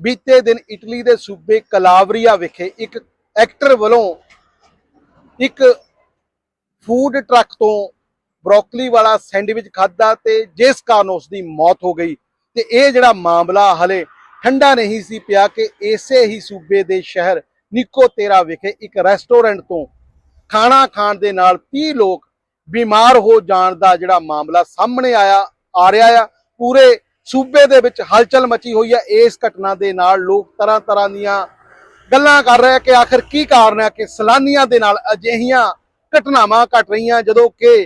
ਬੀਤੇ ਦਿਨ ਇਟਲੀ ਦੇ ਸੂਬੇ ਕਲਾਵਰੀਆ ਵਿਖੇ ਇੱਕ ਐਕਟਰ ਵੱਲੋਂ ਇੱਕ ਫੂਡ ਟਰੱਕ ਤੋਂ ਬਰੋਕਲੀ ਵਾਲਾ ਸੈਂਡਵਿਚ ਖਾਦਾ ਤੇ ਜਿਸ ਕਾਰਨ ਉਸ ਦੀ ਮੌਤ ਹੋ ਗਈ ਤੇ ਇਹ ਜਿਹੜਾ ਮਾਮਲਾ ਹਲੇ ਠੰਡਾ ਨਹੀਂ ਸੀ ਪਿਆ ਕਿ ਇਸੇ ਹੀ ਸੂਬੇ ਦੇ ਸ਼ਹਿਰ ਨਿਕੋਤੇਰਾ ਵਿਖੇ ਇੱਕ ਰੈਸਟੋਰੈਂਟ ਤੋਂ ਖਾਣਾ ਖਾਣ ਦੇ ਨਾਲ 30 ਲੋਕ ਬਿਮਾਰ ਹੋ ਜਾਣ ਦਾ ਜਿਹੜਾ ਮਾਮਲਾ ਸਾਹਮਣੇ ਆਇਆ, ਆ ਰਿਹਾ ਆ, ਪੂਰੇ ਸੂਬੇ ਦੇ ਵਿੱਚ ਹਲਚਲ ਮਚੀ ਹੋਈ ਹੈ। ਇਸ ਘਟਨਾ ਦੇ ਨਾਲ ਲੋਕ ਤਰ੍ਹਾਂ ਤਰ੍ਹਾਂ ਦੀਆਂ ਗੱਲਾਂ ਕਰ ਰਹੇ ਕਿ ਆਖਰ ਕੀ ਕਾਰਨ ਹੈ ਕਿ ਸੈਲਾਨੀਆਂ ਦੇ ਨਾਲ ਅਜਿਹੀਆਂ ਘਟਨਾਵਾਂ ਘਟ ਰਹੀਆਂ, ਜਦੋਂ ਕਿ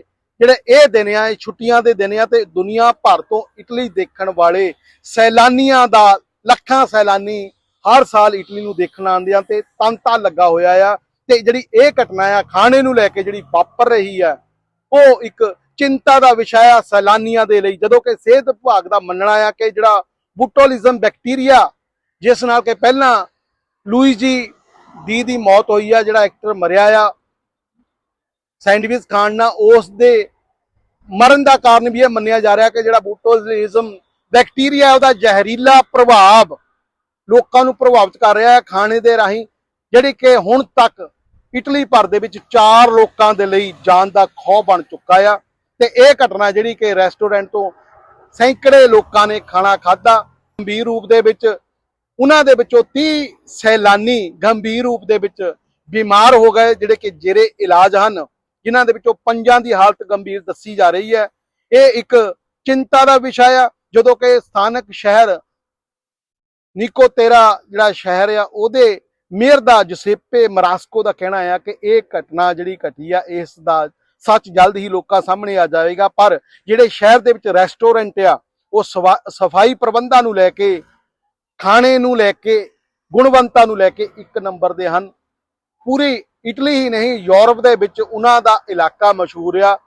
ਜਿਹੜੇ ਇਹ ਦਿਨ ਆ, ਇਹ ਛੁੱਟੀਆਂ ਦੇ ਦਿਨ ਆ ਤੇ ਦੁਨੀਆ ਭਰ ਤੋਂ ਇਟਲੀ ਦੇਖਣ ਵਾਲੇ ਸੈਲਾਨੀਆਂ ਦਾ, ਲੱਖਾਂ ਸੈਲਾਨੀ ਹਰ ਸਾਲ ਇਟਲੀ ਨੂੰ ਦੇਖਣ ਆਉਂਦੇ ਆ ਤੇ ਤੰਤਾ ਲੱਗਾ ਹੋਇਆ ਆ ਤੇ ਜਿਹੜੀ ਇਹ ਘਟਨਾ ਆ, ਖਾਣੇ ਨੂੰ ਲੈ ਕੇ ਜਿਹੜੀ ਵਾਪਰ ਰਹੀ ਆ, ਉਹ ਇੱਕ ਚਿੰਤਾ ਦਾ ਵਿਸ਼ਾ ਆ ਸੈਲਾਨੀਆਂ ਦੇ ਲਈ। ਜਦੋਂ ਕਿ ਸਿਹਤ ਵਿਭਾਗ ਦਾ ਮੰਨਣਾ ਆ ਕਿ ਜਿਹੜਾ ਬੁਟੋਲਿਜ਼ਮ ਬੈਕਟੀਰੀਆ, ਜਿਸ ਨਾਲ ਕਿ ਪਹਿਲਾਂ ਲੂਈਜੀ ਦੀ ਦੀ ਮੌਤ ਹੋਈ ਆ, ਜਿਹੜਾ ਐਕਟਰ ਮਰਿਆ ਆ, ਸੈਂਡਵਿਚ ਖਾਣ ਨਾਲ, ਉਸ ਦੇ ਮਰਨ ਦਾ ਕਾਰਨ ਵੀ ਇਹ ਮੰਨਿਆ ਜਾ ਰਿਹਾ ਕਿ ਜਿਹੜਾ ਬੂਟੋਲਿਜ਼ਮ ਬੈਕਟੀਰੀਆ, ਉਹਦਾ ਜ਼ਹਿਰੀਲਾ ਪ੍ਰਭਾਵ ਲੋਕਾਂ ਨੂੰ ਪ੍ਰਭਾਵਿਤ ਕਰ ਰਿਹਾ ਹੈ ਖਾਣੇ ਦੇ ਰਾਹੀਂ, ਜਿਹੜੀ ਕਿ ਹੁਣ ਤੱਕ ਇਟਲੀ ਭਰ ਦੇ ਵਿੱਚ 4 ਲੋਕਾਂ ਦੇ ਲਈ ਜਾਨ ਦਾ ਖੌਅ ਬਣ ਚੁੱਕਾ ਆ। ਤੇ ਇਹ ਘਟਨਾ ਜਿਹੜੀ ਕਿ ਰੈਸਟੋਰੈਂਟ ਤੋਂ ਸੈਂਕੜੇ ਲੋਕਾਂ ਨੇ ਖਾਣਾ ਖਾਧਾ, ਗੰਭੀਰ ਰੂਪ ਦੇ ਵਿੱਚ, ਉਹਨਾਂ ਦੇ ਵਿੱਚੋਂ 30 ਸੈਲਾਨੀ ਗੰਭੀਰ ਰੂਪ ਦੇ ਵਿੱਚ ਬਿਮਾਰ ਹੋ ਗਏ, ਜਿਹੜੇ ਕਿ ਜੇਰੇ ਇਲਾਜ ਹਨ, ਜਿਨ੍ਹਾਂ ਦੇ ਵਿੱਚੋਂ ਪੰਜਾਂ ਦੀ ਹਾਲਤ ਗੰਭੀਰ ਦੱਸੀ ਜਾ ਰਹੀ ਹੈ। ਇਹ ਇੱਕ ਚਿੰਤਾ ਦਾ ਵਿਸ਼ਾ ਆ, ਜਦੋਂ ਕਿ ਸਥਾਨਕ ਸ਼ਹਿਰ ਨਿਕੋਤੇਰਾ ਜਿਹੜਾ ਸ਼ਹਿਰ ਆ, ਉਹਦੇ ਮੇਅਰ ਦਾ ਜਸੇਪੇ ਮਰਾਸਕੋ ਦਾ ਕਹਿਣਾ ਆ ਕਿ ਇਹ ਘਟਨਾ ਜਿਹੜੀ ਘਟੀ ਆ, ਇਸ ਦਾ ਸੱਚ ਜਲਦ ਹੀ ਲੋਕਾਂ ਸਾਹਮਣੇ ਆ ਜਾਵੇਗਾ, ਪਰ ਜਿਹੜੇ ਸ਼ਹਿਰ ਦੇ ਵਿੱਚ ਰੈਸਟੋਰੈਂਟ ਆ, ਉਹ ਸਵਾ- ਸਫ਼ਾਈ ਪ੍ਰਬੰਧਾਂ ਨੂੰ ਲੈ ਕੇ, ਖਾਣੇ ਨੂੰ ਲੈ ਕੇ, ਗੁਣਵੰਤਾ ਨੂੰ ਲੈ ਕੇ ਇੱਕ ਨੰਬਰ ਦੇ ਹਨ। ਪੂਰੀ ਇਟਲੀ ਹੀ ਨਹੀਂ, ਯੂਰਪ ਦੇ ਵਿੱਚ ਉਹਨਾਂ ਦਾ ਇਲਾਕਾ ਮਸ਼ਹੂਰ ਆ।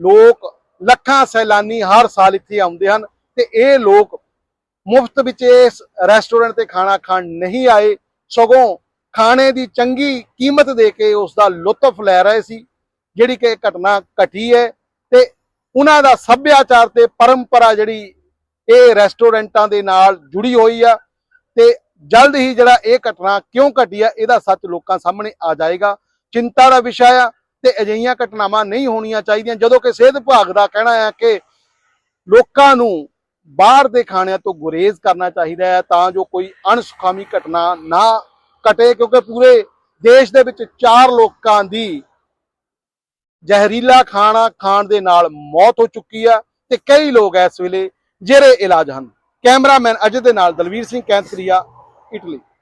ਲੋਕ ਲੱਖਾਂ ਸੈਲਾਨੀ ਹਰ ਸਾਲ ਇੱਥੇ ਆਉਂਦੇ ਹਨ ਤੇ ਇਹ ਲੋਕ ਮੁਫਤ ਵਿੱਚ ਇਸ ਰੈਸਟੋਰੈਂਟ ਤੇ ਖਾਣਾ ਖਾਣ ਨਹੀਂ ਆਏ। ਸਗੋਂ ਖਾਣੇ ਦੀ ਚੰਗੀ ਕੀਮਤ ਦੇ ਕੇ ਉਸ ਦਾ ਲੁਤਫ ਲੈ ਰਹੇ ਸੀ। ਜਿਹੜੀ ਕਿ ਘਟਨਾ ਘਟੀ ਹੈ ਤੇ ਉਹਨਾਂ ਦਾ ਸੱਭਿਆਚਾਰ ਤੇ ਪਰੰਪਰਾ ਜਿਹੜੀ ਇਹ ਰੈਸਟੋਰੈਂਟਾਂ ਦੇ ਨਾਲ ਜੁੜੀ ਹੋਈ ਆ ਤੇ ਜਲਦ ਹੀ ਜਿਹੜਾ ਇਹ ਘਟਨਾ ਕਿਉਂ ਘਟੀ ਆ, ਇਹਦਾ ਸੱਚ ਲੋਕਾਂ ਸਾਹਮਣੇ ਆ ਜਾਏਗਾ। ਚਿੰਤਾ ਦਾ ਵਿਸ਼ਾ ਆ ਤੇ ਅਜਿਹੀਆਂ ਘਟਨਾਵਾਂ ਨਹੀਂ ਹੋਣੀਆਂ ਚਾਹੀਦੀਆਂ। ਜਦੋਂ ਕਿ ਸਿਹਤ ਵਿਭਾਗ ਦਾ ਕਹਿਣਾ ਹੈ ਕਿ ਲੋਕਾਂ ਨੂੰ ਬਾਹਰ ਦੇ ਖਾਣਿਆਂ ਤੋਂ ਗੁਰੇਜ਼ ਕਰਨਾ ਚਾਹੀਦਾ ਹੈ ਤਾਂ ਜੋ ਕੋਈ ਅਣਸੁਖਾਮੀ ਘਟਨਾ ਨਾ ਘਟੇ, ਕਿਉਂਕਿ ਪੂਰੇ ਦੇਸ਼ ਦੇ ਵਿੱਚ 4 ਲੋਕਾਂ ਦੀ ਜ਼ਹਿਰੀਲਾ ਖਾਣਾ ਖਾਣ ਦੇ ਨਾਲ ਮੌਤ ਹੋ ਚੁੱਕੀ ਆ ਤੇ ਕਈ ਲੋਕ ਇਸ ਵੇਲੇ ਜਿਹੜੇ ਇਲਾਜ ਹਨ। ਕੈਮਰਾਮੈਨ ਅਜੇ ਦੇ ਨਾਲ ਦਲਵੀਰ ਸਿੰਘ ਕੈਂਸਰੀਆ ਇਟਲੀ।